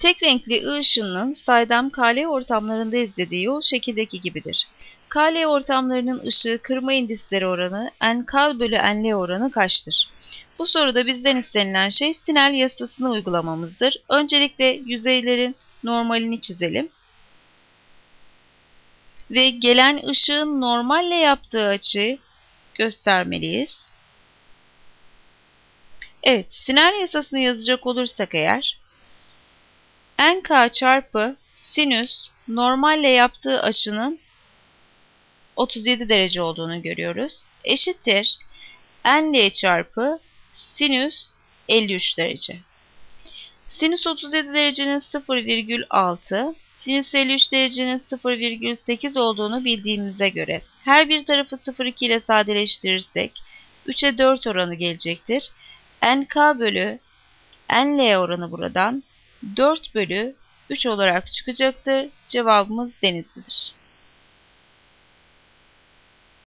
Tek renkli I ışınının saydam KL ortamlarında izlediği yol şekildeki gibidir. KL ortamlarının ışığı kırma indisleri oranı NK bölü NL oranı kaçtır? Bu soruda bizden istenilen şey Snell yasasını uygulamamızdır. Öncelikle yüzeylerin normalini çizelim. Ve gelen ışığın normalle yaptığı açıyı göstermeliyiz. Evet, Snell yasasını yazacak olursak eğer nk çarpı sinüs normalle yaptığı açının 37 derece olduğunu görüyoruz. Eşittir nl çarpı sinüs 53 derece. Sinüs 37 derecenin 0,6, sinüs 53 derecenin 0,8 olduğunu bildiğimize göre her bir tarafı 0,2 ile sadeleştirirsek 3'e 4 oranı gelecektir. nk bölü nl oranı buradan 4 bölü 3 olarak çıkacaktır. Cevabımız Denizli'dir.